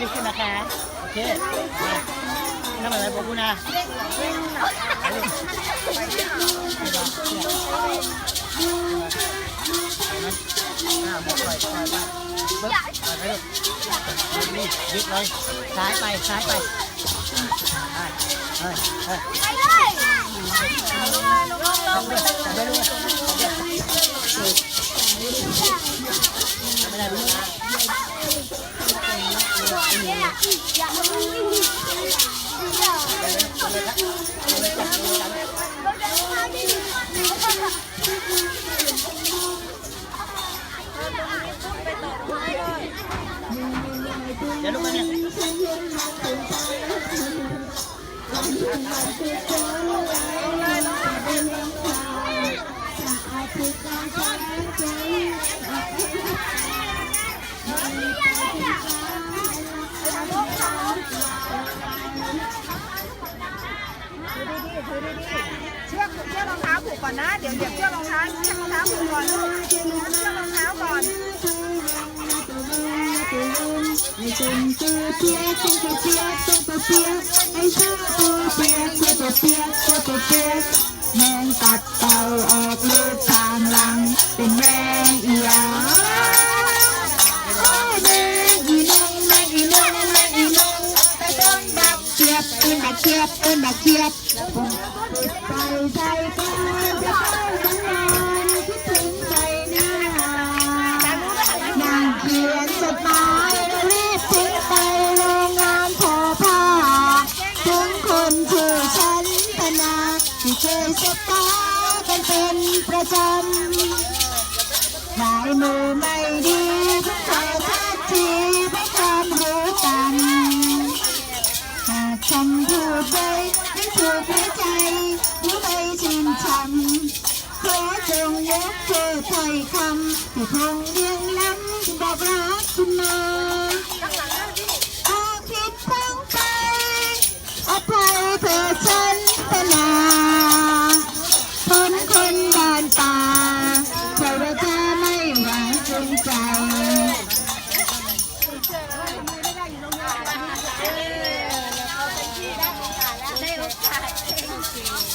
ดีขึ้นนะคะ โอเคมาทำอะไรบอกกูนะอ่าบอกปล่อยปล่อยไปปึ๊บปล่อยไปลูกนี่ยึดเลยซ้ายไปซ้ายไปไปเฮ้ยเฮ้ยไปเลยลงลงไปเลย เนี่ยอย่ามาวิ่งอย่าเูกมาเนี่ยเชือกเชือกรองเท้าผูกก่อนนะ เดี๋ยวเหยียบเชือกรองเท้าเชือกรองเท้าผูกก่อนลูกเชือกรองเท้าก่อนไอ้ตุ้มตัวเปียกตัวเปียกตัวเปียกไอ้เสื้อตัวเปียกตัวเปียกตัวเปียกแมงกัดเต่าออกลูกทางหลังเป็นแม่ บักเชียบต้นบักเจี๊ยบไปใจกันจะเข้าสังงานคิดถึงใจหน้านั่งเขียนจดหมายแล้วรีบทิ้งไปโรงงานทอผ้าถึงคนชื่อฉันธนาที่เคยสบตากันเป็นประจำหลายมือไม่ดีทุกขอทักทีเพื่อความรู้กันห บใบให้ถูกหัวใจหัวใจชื่นช่ำขอจงยกเธอไทยคำแต่คงเรียงล้ำบอกรักคุณมาถ้าผิดพังไปอภัยเธอฉันตนาคนคนบ้านตาเธอว่าเธอไม่หวังจงใจ Thank. 谢谢。